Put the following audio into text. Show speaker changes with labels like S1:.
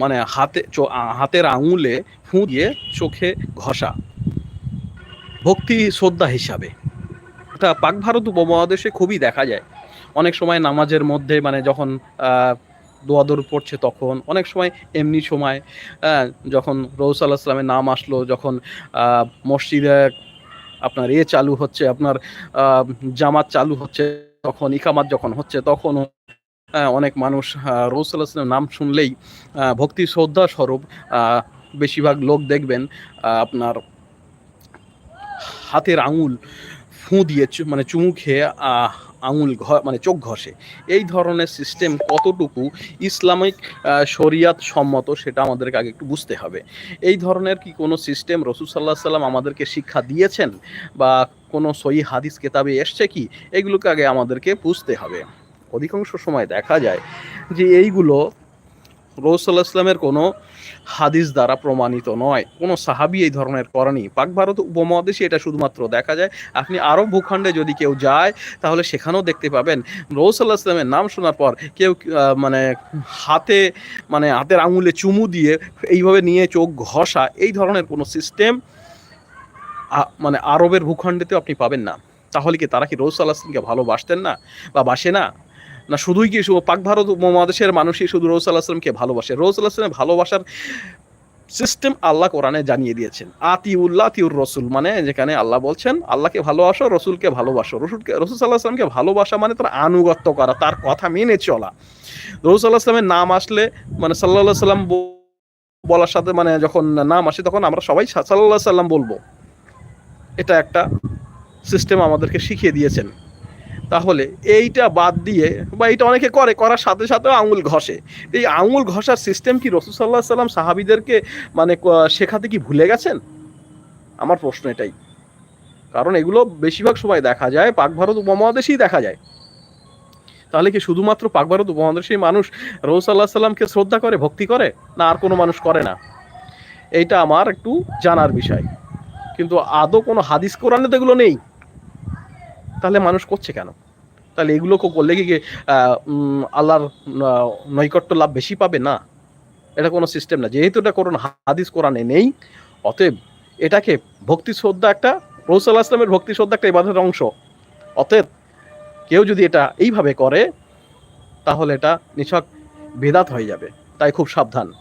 S1: মানে হাতে হাতের আঙুলে ফুঁ দিয়ে চোখে ঘষা। ভক্তি শ্রদ্ধা হিসাবে। এটা পাক ভারত উপমহাদেশে খুবই দেখা যায়। অনেক সময় নামাজের মধ্যে মানে যখন দোয়াদর পড়ছে তখন, অনেক সময় এমনি সময় যখন রৌস আল্লাহ সাল্লামের নাম আসলো, যখন মসজিদে আপনার এ চালু হচ্ছে, আপনার জামাত চালু হচ্ছে, তখন ইকামাত যখন হচ্ছে তখনও অনেক মানুষ রৌস আল্লাহ নাম শুনলেই ভক্তি শ্রদ্ধা স্বরূপ বেশিরভাগ লোক দেখবেন আপনার হাতের আঙুল ফুঁ দিয়ে মানে চুমু খেয়ে আঙুল ঘ মানে চোখ ঘষে। এই ধরনের সিস্টেম কতটুকু ইসলামিক শরিয়াত সম্মত সেটা আমাদেরকে আগে একটু বুঝতে হবে। এই ধরনের কি কোনো সিস্টেম রসুল সাল্লাহ সাল্লাম আমাদেরকে শিক্ষা দিয়েছেন? বা কোনো সহি হাদিস, কেতাবে এসছে কি? এগুলোকে আগে আমাদেরকে বুঝতে হবে। অধিকাংশ সময় দেখা যায় যে এইগুলো রসুল্লাহ ইসলামের কোনো হাদিস দ্বারা প্রমাণিত নয়। কোনো সাহাবি এই ধরনের করেনি। পাক ভারত উপমহাদেশে এটা শুধুমাত্র দেখা যায়। আপনি আরব ভূখণ্ডে যদি কেউ যায়, তাহলে সেখানেও দেখতে পাবেন রৌসাল্লাহ ইসলামের নাম শোনার পর কেউ মানে হাতে মানে হাতের আঙুলে চুমু দিয়ে এইভাবে নিয়ে চোখ ঘষা, এই ধরনের কোনো সিস্টেম মানে আরবের ভূখণ্ডেতেও আপনি পাবেন না। তাহলে কি তারা কি রৌসাল্লাহ ইসলামকে ভালোবাসতেন না? বা বাসে না? না, শুধুই কি পাক ভারত মহাদেশের মানুষই শুধু রৌস ভালোবাসে? রৌস ভালোবাসার সিস্টেম আল্লাহ কোরআনে জানিয়ে দিয়েছেন। আতিউল্লাহ তিউর রসুল মানে যেখানে আল্লাহ বলছেন, আল্লাহকে ভালোবাসো, রসুলকে ভালোবাসো। রসুলকে, রসুল সাল্লাহ আসলামকে ভালোবাসা মানে তার আনুগত্য করা, তার কথা মেনে চলা। রসুল সাল্লাহ আসলামের নাম আসলে মানে সাল্লাহ সাল্লাম বলার সাথে মানে যখন নাম আসে তখন আমরা সবাই সাল্লাহ সাল্লাম বলব। এটা একটা সিস্টেম আমাদেরকে শিখিয়ে দিয়েছেন। তাহলে এইটা বাদ দিয়ে বা এটা অনেকে করে, করার সাথে সাথে আঙুল ঘষে। এই আঙুল ঘষার সিস্টেম কি রসুল সাল্লাহ সাল্লাম সাহাবিদেরকে মানে শেখাতে কি ভুলে গেছেন? আমার প্রশ্ন এটাই। কারণ এগুলো বেশিরভাগ সময় দেখা যায়, পাক ভারত উপমহাদেশেই দেখা যায়। তাহলে কি শুধুমাত্র পাক ভারত উপমহাদেশেই মানুষ রসুল সাল্লাহ সাল্লামকে শ্রদ্ধা করে, ভক্তি করে, না আর কোনো মানুষ করে না? এইটা আমার একটু জানার বিষয়। কিন্তু আদৌ কোনো হাদিস কোরআনে তো এগুলো নেই। তাহলে মানুষ করছে কেন? তাহলে এগুলো কো- করলে কি আল্লাহর নৈকট্য লাভ বেশি পাবে? না। এটা কোনো সিস্টেম না। যেহেতু এটা কোনো হাদিস কোরআনে নেই, অতএব এটাকে ভক্তি শ্রদ্ধা একটা রৌসাল্লাহ আসলামের ভক্তি শ্রদ্ধা একটা ইবাদতের অংশ। অতএব কেউ যদি এটা এইভাবে করে, তাহলে এটা নিছক বেদাত হয়ে যাবে। তাই খুব সাবধান।